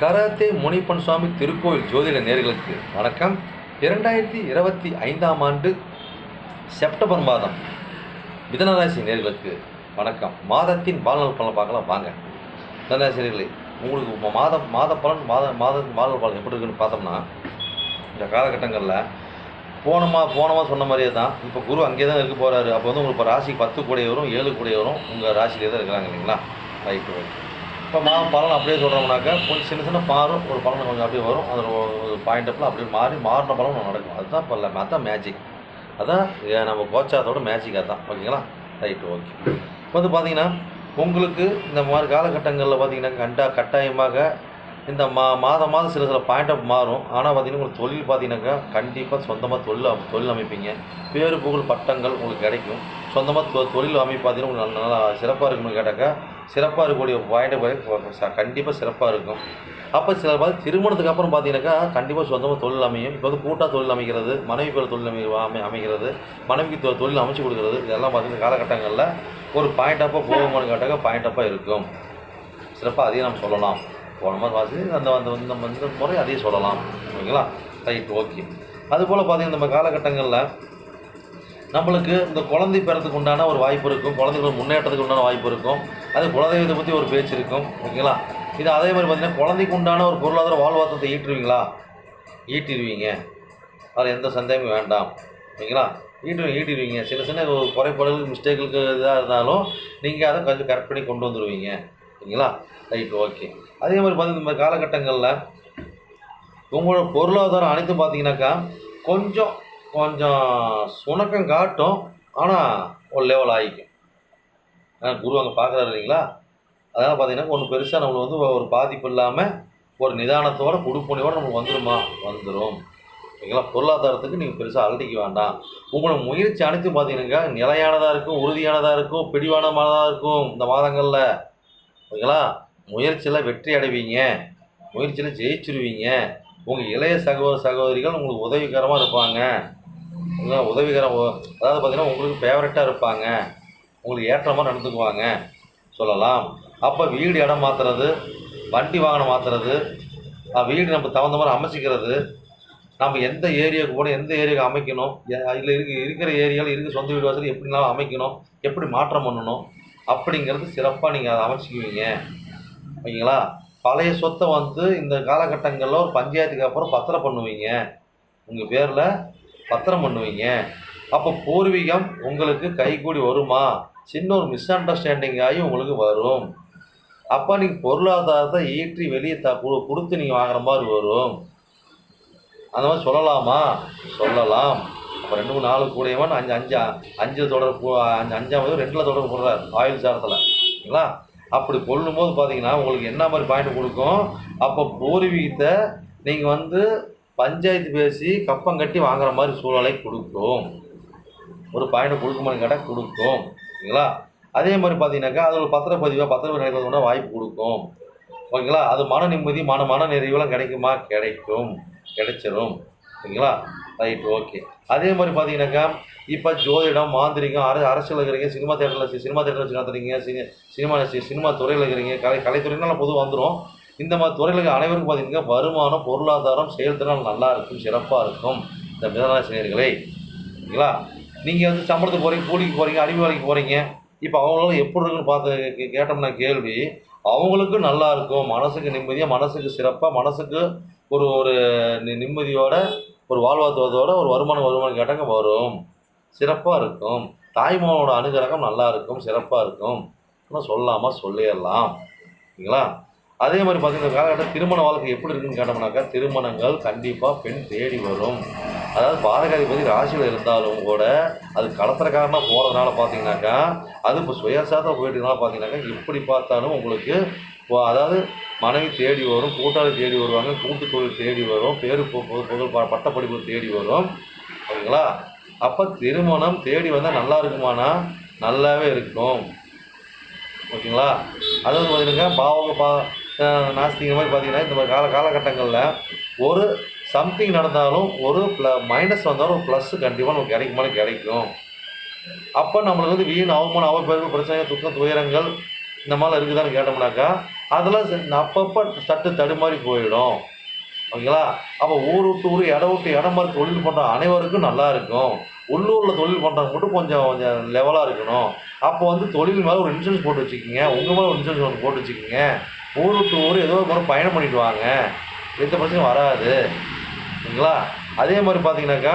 Karate Munippan சுவாமி திருக்கோயில் ஜோதிட நேர்களுக்கு வணக்கம். இரண்டாயிரத்தி இருபத்தி ஐந்தாம் ஆண்டு செப்டம்பர் மாதம். மிதனராசி நேர்களுக்கு வணக்கம். மாதத்தின் வாழ்நாள் பலன் பார்க்கலாம். வாங்க. மிதனராசி நேர்களே உங்களுக்கு மாதம் மாத பலன் மாத மாத பாலநல் பலன் எப்படி இருக்குன்னு பார்த்தோம்னா இந்த காலகட்டங்களில் போனமா போனமா சொன்ன மாதிரியே தான். இப்போ குரு அங்கே தான் இருக்க போகிறாரு அப்போ வந்து உங்களுக்கு இப்போ ராசி பத்து கூடையவரும் ஏழு கூடையவரும் உங்கள் ராசியிலே தான் இருக்கிறாங்க இல்லைங்களா? ரைட்டு ஓகே இப்போ மா பலன் அப்படியே சொல்கிறோம்னாக்கா கொஞ்சம் சின்ன சின்ன மாறும் ஒரு பலன் கொஞ்சம் அப்படியே வரும். அதில் ஒரு பாயிண்ட் அப்பில் அப்படியே மாறி மாறின பலன் ஒன்று நடக்கும். அதுதான் இப்போ இல்லை அதான் மேஜிக் அதான் நம்ம கோச்சாரத்தோட மேஜிக் அதான். ஓகேங்களா? ரைட்டு ஓகே இப்போ வந்து பார்த்தீங்கன்னா உங்களுக்கு இந்த மாதிரி காலகட்டங்களில் பார்த்தீங்கன்னா கண்டா கட்டாயமாக இந்த மா மாதம் மாதம் சில சில பாயிண்ட் அப் மாறும். ஆனால் பார்த்தீங்கன்னா உங்களுக்கு தொழில் பார்த்தீங்கன்னாக்கா கண்டிப்பாக சொந்தமாக தொழில் அமை- தொழில் அமைப்பீங்க. பேரு புகழ் பட்டங்கள் உங்களுக்கு கிடைக்கும். சொந்தமாக தொழில் அமைப்பு பார்த்தீங்கன்னா உங்களுக்கு நல்லா நல்லா சிறப்பாக இருக்குன்னு கேட்டாக்கா சிறப்பாக இருக்கக்கூடிய பாயிண்ட் கண்டிப்பாக சிறப்பாக இருக்கும். அப்போ சில பார்த்து திருமணத்துக்கு அப்புறம் பார்த்தீங்கன்னாக்கா கண்டிப்பாக சொந்தமாக தொழில் அமையும். இப்போ வந்து கூட்டாக தொழில் அமைக்கிறது மனைவி பேர் தொழில் அமை அமை அமைக்கிறது மனைவிக்கு தொ- தொழில் அமைச்சு கொடுக்குறது இதெல்லாம் பார்த்தீங்கன்னா காலகட்டங்களில் ஒரு பாயிண்ட் ஆஃபாக போகுமான்னு கேட்டாக்கா பாயிண்ட் இருக்கும். சிறப்பாக அதையும் நம்ம சொல்லலாம். போன மாதிரி வாசி அந்த அந்த வந்து நம்ம இந்த முறை அதையும் சொல்லலாம். ஓகேங்களா? Right okay. அதுபோல் பார்த்தீங்கன்னா நம்ம காலகட்டங்களில் நம்மளுக்கு இந்த குழந்தை பிறத்துக்கு உண்டான ஒரு வாய்ப்பு இருக்கும். குழந்தைகளோட முன்னேற்றத்துக்கு உண்டான வாய்ப்பு இருக்கும். அது குலதெய்வத்தை பற்றி ஒரு பேச்சு இருக்கும். ஓகேங்களா? இது அதே மாதிரி பார்த்தீங்கன்னா குழந்தைக்கு உண்டான ஒரு பொருளாதார வாழ்வாதாரத்தை ஈட்டுருவீங்களா? ஈட்டிடுவீங்க அதில் எந்த சந்தேகமும் வேண்டாம். ஓகேங்களா? ஈட்டு ஈட்டிடுவீங்க சின்ன சின்ன ஒரு குறைபாடுகள் மிஸ்டேக்குக்கு இதாக இருந்தாலும் நீங்கள் அதை கொஞ்சம் கரெக்ட் பண்ணி கொண்டு வந்துடுவீங்க ஓகேங்களா? Right okay. அதே மாதிரி பார்த்தீங்கன்னா இந்த மாதிரி காலகட்டங்களில் உங்களோட பொருளாதாரம் அனைத்தும் பார்த்தீங்கன்னாக்கா கொஞ்சம் கொஞ்சம் சுணக்கம் காட்டும் ஆனால் ஒரு லெவல் ஆகிக்கும். ஏன்னா குரு அங்கே பார்க்குறாரு இல்லைங்களா? அதனால் பார்த்தீங்கன்னா ஒன்று பெருசாக நம்மளுக்கு வந்து ஒரு பாதிப்பு இல்லாமல் ஒரு நிதானத்தோட குடுப்பணியோட நமக்கு வந்துடுமா வந்துடும் ஓகேங்களா? பொருளாதாரத்துக்கு நீங்கள் பெருசாக அலட்டிக்க வேண்டாம். உங்களோட முயற்சி அனைத்தும் பார்த்தீங்கன்னாக்கா நிலையானதாக இருக்கும் உறுதியானதாக இருக்கும் பிடிவானமானதாக இருக்கும் இந்த மாதங்களில். ஓகேங்களா? முயற்சியில் வெற்றி அடைவீங்க. முயற்சியில் ஜெயிச்சிருவீங்க. உங்கள் இளைய சகோதர சகோதரிகள் உங்களுக்கு உதவிகரமாக இருப்பாங்க. உதவிகரம். அதாவது பார்த்தீங்கன்னா உங்களுக்கு ஃபேவரட்டாக இருப்பாங்க. உங்களுக்கு ஏற்ற மாதிரி நடந்துக்குவாங்க. சொல்லலாம். அப்போ வீடு இடம் மாற்றுறது வண்டி வாகனம் மாற்றுறது வீடு நம்ம தகுந்த மாதிரி அமைச்சிக்கிறது நம்ம எந்த ஏரியாவுக்கு போகணும் எந்த ஏரியாவுக்கு அமைக்கணும் இல்லை இருக்க இருக்கிற ஏரியாவில் இருக்க சொந்த வீடு வாசல் எப்படினாலும் அமைக்கணும் எப்படி மாற்றம் பண்ணணும் அப்படிங்கிறது சிறப்பாக நீங்கள் அதை அமைச்சிக்குவீங்க. ஓகேங்களா? பழைய சொத்தை வந்து இந்த காலகட்டங்களில் ஒரு பஞ்சாயத்துக்கு அப்புறம் பத்திரம் பண்ணுவீங்க. உங்கள் பேரில் பத்திரம் பண்ணுவீங்க. அப்போ பூர்வீகம் உங்களுக்கு கைகூடி வருமா? சின்ன ஒரு மிஸ் அண்டர்ஸ்டாண்டிங் ஆகி உங்களுக்கு வரும். அப்போ நீங்கள் பொருளாதாரத்தை ஈற்றி வெளியே த கொடுத்து நீங்கள் வாங்குற மாதிரி வரும். அந்த மாதிரி சொல்லலாமா? சொல்லலாம். அப்போ ரெண்டு மூணு நாலு கூடையவன் அஞ்சு அஞ்சு அஞ்சு தொடர் போ- அஞ்சு அஞ்சாவது ரெண்டில் தொடர் போடுறாரு ஆயுள் சாரத்தில். ஓகேங்களா அப்படி கொள்ளும்போது பார்த்தீங்கன்னா உங்களுக்கு என்ன மாதிரி பாயிண்ட் கொடுக்கும்? அப்போ பூர்வீகத்தை நீங்கள் வந்து பஞ்சாயத்து பேசி கப்பம் கட்டி வாங்குற மாதிரி சூழ்நிலை கொடுக்கும். ஒரு பாயிண்ட் கொடுக்குமான்னு கேட்டால் கொடுக்கும். ஓகேங்களா அதே மாதிரி பார்த்தீங்கன்னாக்கா அது ஒரு பத்திரப்பதிவாக பத்திரப்பதிவு நடக்கிறது வாய்ப்பு கொடுக்கும். ஓகேங்களா? அது மன நிம்மதி மன மன நிறைவுலாம் கிடைக்குமா? கிடைக்கும். கிடைச்சிரும். ஓகேங்களா ரைட் ஓகே. அதே மாதிரி பார்த்தீங்கன்னாக்கா இப்போ ஜோதிடம் மாந்திரிகம் அர அரசியல் இருக்கிறீங்க சினிமா தேட்டரில் சினிமா தேட்டரில் வச்சு நடத்துறீங்க சினி சினிமா சி- சினிமா துறையில் இருக்கிறீங்க கலை கலைத்துறைனால பொதுவாக வந்துடும் இந்த மாதிரி துறையில் அனைவருக்கும் பார்த்தீங்கன்னா வருமானம் பொருளாதாரம் செயல்திறன் நல்லா இருக்கும் சிறப்பாக இருக்கும். இந்த மிதனராசினியர்களே ஓகேங்களா நீங்கள் வந்து சம்பளத்துக்கு போகிறீங்க கூலிக்கு போகிறீங்க அடிமை வேலைக்கு போகிறீங்க இப்போ அவங்களால எப்படி இருக்குன்னு பார்த்து கே- கேட்டோம்னா கேள்வி அவங்களுக்கும் நல்லா இருக்கும். மனசுக்கு நிம்மதியாக மனசுக்கு சிறப்பாக மனசுக்கு ஒரு ஒரு நி- நிம்மதியோட ஒரு வாழ்வாதாரத்தோட ஒரு வருமானம் வருமானம் கேட்டாங்க வரும். சிறப்பாக இருக்கும். தாய்மாவோட அனுகிரகம் நல்லா இருக்கும் சிறப்பாக இருக்கும். ஆனால் சொல்லாமல் சொல்லிடலாம். ஓகேங்களா அதே மாதிரி பார்த்தீங்கன்னா காலகட்டம் திருமண வாழ்க்கை எப்படி இருக்குன்னு கேட்டோம்னாக்கா திருமணங்கள் கண்டிப்பாக பெண் தேடி வரும். அதாவது பாதகாதிபதி ராசியில் இருந்தாலும் கூட அது கடத்துறக்காரனாக போகிறதுனால பார்த்தீங்கன்னாக்கா அது இப்போ சுயசாதம் போயிட்டுனால பார்த்தீங்கன்னாக்கா எப்படி பார்த்தாலும் உங்களுக்கு அதாவது மனைவி தேடி வரும் கூட்டாளி தேடி வருவாங்க கூட்டு தொழில் தேடி வரும் பேரு புகழ் ப- பட்டப்படிப்பு தேடி வரும். ஓகேங்களா அப்போ திருமணம் தேடி வந்தால் நல்லா இருக்குமானா? நல்லாவே இருக்கும். ஓகேங்களா? அதாவது பார்த்தீங்கன்னா பாவக பா நாஸ்திங்க மாதிரி பார்த்தீங்கன்னா இந்த மாதிரி கால காலகட்டங்களில் ஒரு சம்திங் நடந்தாலும் ஒரு ப்ள மைனஸ் வந்தாலும் ஒரு ப்ளஸ் கண்டிப்பாக நமக்கு கிடைக்குமானு கிடைக்கும். அப்போ நம்மளுக்கு வந்து வீண் அவமானம் அவப்பெருகள் பிரச்சனை துக்கம் துயரங்கள் இந்த மாதிரிலாம் இருக்குதான்னு கேட்டோம்னாக்கா அதெல்லாம் அப்பப்போ சட்டு தடுமாறி போயிடும். ஓகேங்களா? அப்போ ஊர் விட்டு ஊர் இடம் விட்டு இடம் மாதிரி தொழில் பண்ணுற அனைவருக்கும் நல்லா இருக்கும். உள்ளூரில் தொழில் பண்ணுறவங்க மட்டும் கொஞ்சம் கொஞ்சம் லெவலாக இருக்கணும். அப்போ வந்து தொழில் மேலே ஒரு இன்சூரன்ஸ் போட்டு வச்சுக்கோங்க. உங்கள் மேலே ஒரு இன்சூரன்ஸ் ஒன்று போட்டு வச்சுக்கோங்க. ஊர் விட்டு ஊர் ஏதோ ஒரு முறை பயணம் பண்ணிட்டு வாங்க. எந்த பிரச்சனையும் வராது. சரிங்களா? அதே மாதிரி பார்த்தீங்கன்னாக்கா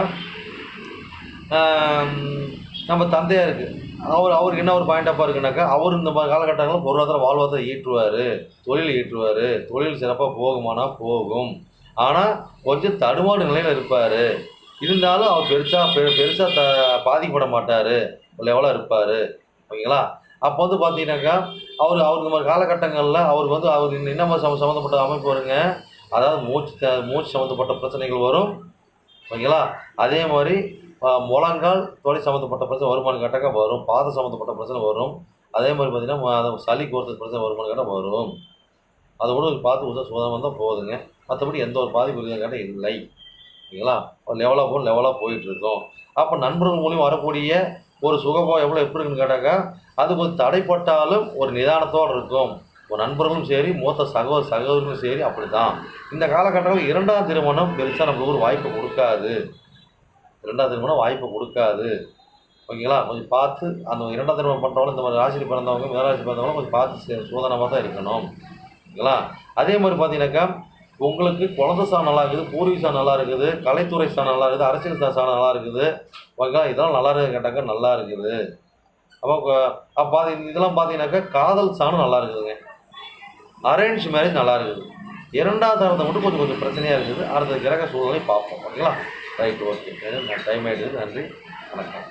நம்ம நம்ம தந்தையாருக்கு அவர் அவருக்கு என்ன ஒரு பாயிண்டப்பாக இருக்குனாக்கா அவர் இந்த மாதிரி காலகட்டங்களில் பொருளாதார வாழ்வாதாரம் ஈட்டுவார். தொழில் ஈட்டுவார். தொழில் சிறப்பாக போகுமானா போகும். ஆனால் கொஞ்சம் தடுமாறு நிலையில் இருப்பார். இருந்தாலும் அவர் பெருசாக பெ பெருசாக த பாதிக்கப்பட மாட்டார். லெவலாக இருப்பார். ஓகேங்களா? அப்போ வந்து பார்த்தீங்கன்னாக்கா அவர் அவருக்கு இந்த மாதிரி காலகட்டங்களில் அவருக்கு வந்து அவர் என்ன மாதிரி சம்ம சம்மந்தப்பட்ட அமைப்பு வருங்க? அதாவது மூச்சு த மூச்சு சம்மந்தப்பட்ட பிரச்சனைகள் வரும். ஓகேங்களா? அதே மாதிரி முழங்கால் தொலை சம்மந்தப்பட்ட பிரச்சனை வருமானு கேட்டாக்கா வரும். பாதை சம்மந்தப்பட்ட பிரச்சனை வரும். அதே மாதிரி பார்த்தீங்கன்னா அது சளி கோர்த்து பிரச்சனை வருமான கேட்டால் வரும். அதை கூட பார்த்து உதவ சுதமாக தான் போகுதுங்க மற்றபடி எந்த ஒரு பாதிப்பு இருக்குன்னு கேட்டால் இல்லை. ஓகேங்களா? லெவலாக போகணும் லெவலாக போயிட்டுருக்கோம் அப்போ நண்பர்கள் மூலியம் வரக்கூடிய ஒரு சுகபோகம் எவ்வளோ எப்படி இருக்குன்னு கேட்டாக்கா அது கொஞ்சம் தடைப்பட்டாலும் ஒரு நிதானத்தோடு இருக்கும். ஒரு நண்பர்களும் சரி மூத்த சகோதர சகோதரர்களும் சரி அப்படி தான் இந்த காலகட்டத்தில் இரண்டாம் திருமணம் பெருசாக நம்மளுக்கு ஒரு வாய்ப்பு கொடுக்காது. இரண்டாம் திருமணம் வாய்ப்பு கொடுக்காது. ஓகேங்களா? கொஞ்சம் பார்த்து அந்த இரண்டாம் திருமணம் பண்ணுறவங்க இந்த மாதிரி ராசியில் பிறந்தவங்க மேலராசி பிறந்தவங்களும் கொஞ்சம் பார்த்து சோதனமாக தான் இருக்கணும். ஓகேங்களா? அதே மாதிரி பார்த்தீங்கன்னாக்கா உங்களுக்கு குழந்தை சாணம் நல்லா இருக்குது பூர்வீக சாணம் நல்லா இருக்குது கலைத்துறை சாணம் நல்லா இருக்குது அரசியல் சா- சாணம் நல்லா இருக்குது. ஓகேங்களா? இதெல்லாம் நல்லா இருக்குது கேட்டாக்கா நல்லா இருக்குது. அப்போ அப்போ இதெல்லாம் பார்த்தீங்கன்னாக்கா காதல் சாணம் நல்லா இருக்குதுங்க. அரேஞ்ச் மேரேஜ் நல்லா இருக்குது. இரண்டாவது தரத்தை மட்டும் கொஞ்சம் கொஞ்சம் பிரச்சனையாக இருக்குது. அடுத்த கிரக சூழ்நிலை பார்ப்போம். ஓகேங்களா? ரைட் ஓகே டைம் ஆகிடுது நன்றி. வணக்கம்.